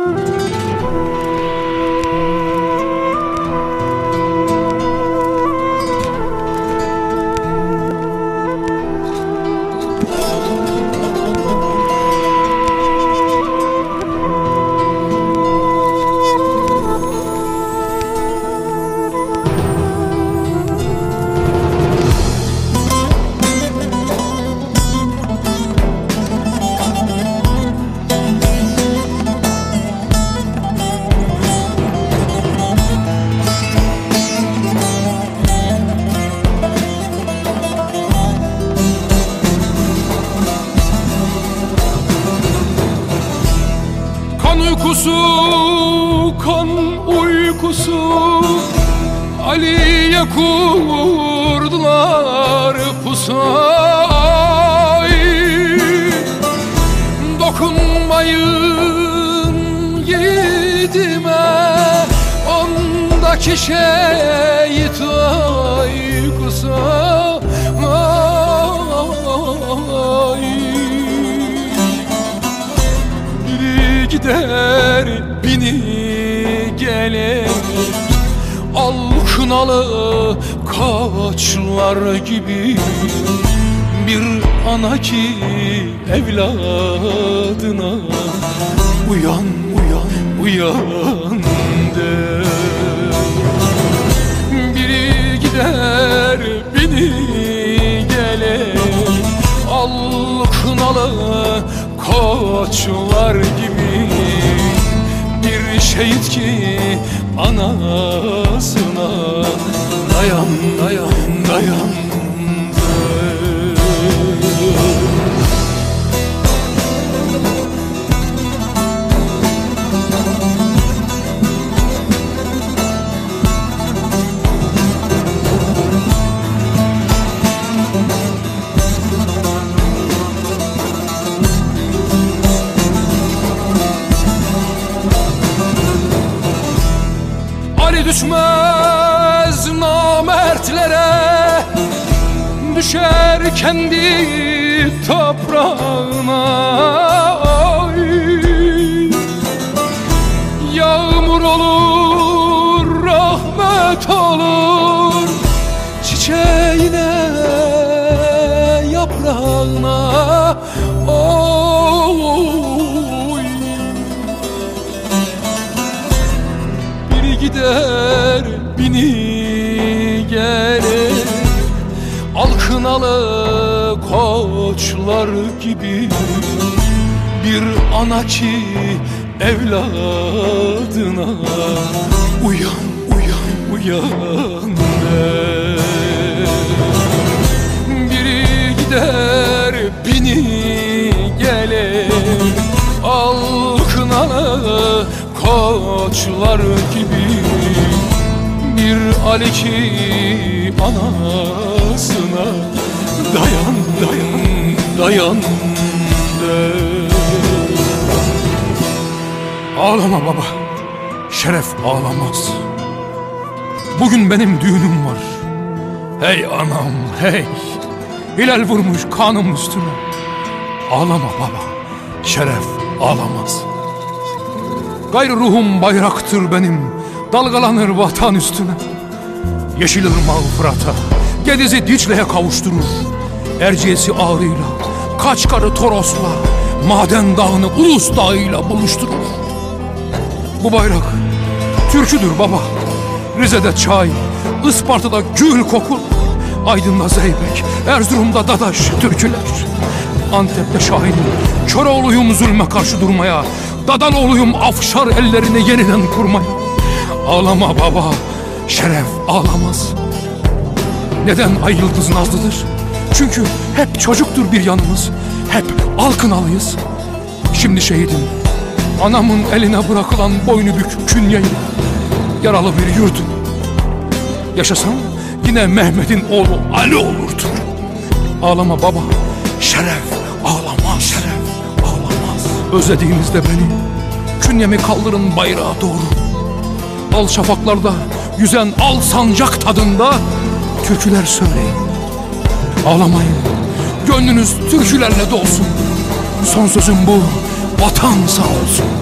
Kan uykusu, kan uykusu. Ali'ye kurdular pusay. Dokunmayın yiğidime Ondaki şehit uykusu gider bini gelir Al kınalı kaçlar gibi Bir ana ki evladına Uyan uyan uyan der biri gider bini gelir Al kınalı koçlar gibi şehit ki anasına. Dayan dayan dayan düşmez namertlere Düşer kendi toprağına Ay. Yağmur olur, rahmet olur Çiçeğine, yaprağına Oy. Gider bini gelir Alkınalı koçlar gibi Bir ana ki evladına Uyan uyan uyan der Biri gider bini gelir Alkınalı koçlar gibi Bir Ali ki anasına Dayan dayan dayan der Ağlama baba. Şeref ağlamaz. Bugün benim düğünüm var. Hey anam hey. Hilal vurmuş kanım üstüme. Ağlama baba. Şeref ağlamaz. Gayrı ruhum bayraktır benim. Dalgalanır vatan üstüne. Yeşil ırmağı Fırat'a, Gediz'i Dicle'ye kavuşturur. Erciyes'i Ağrı'yla, Kaçkar'ı Toros'la, Maden Dağı'nı Ulus Dağı'yla buluşturur. Bu bayrak türküdür baba. Rize'de çay, Isparta'da gül kokur. Aydın'da zeybek, Erzurum'da dadaş türküler. Antep'te şahin, Köroğluyum zulme karşı durmaya. Dadanoğluyum afşar ellerini yeniden kurmaya. Ağlama baba, şeref ağlamaz. Neden ay yıldız nazlıdır? Çünkü hep çocuktur bir yanımız. Hep alkınalıyız. Şimdi şehidim. Anamın eline bırakılan boynu bük künyeyle. Yaralı bir yurdum. Yaşasam yine Mehmet'in oğlu Ali olurdu. Ağlama baba. Şeref ağlamaz. Şeref ağlamaz. Özlediğinizde beni. Künyemi kaldırın bayrağa doğru. Al şafaklarda yüzen al sancak tadında türküler söyleyin. Ağlamayın. Gönlünüz türkülerle dolsun. Son sözüm bu. Vatan sağ olsun.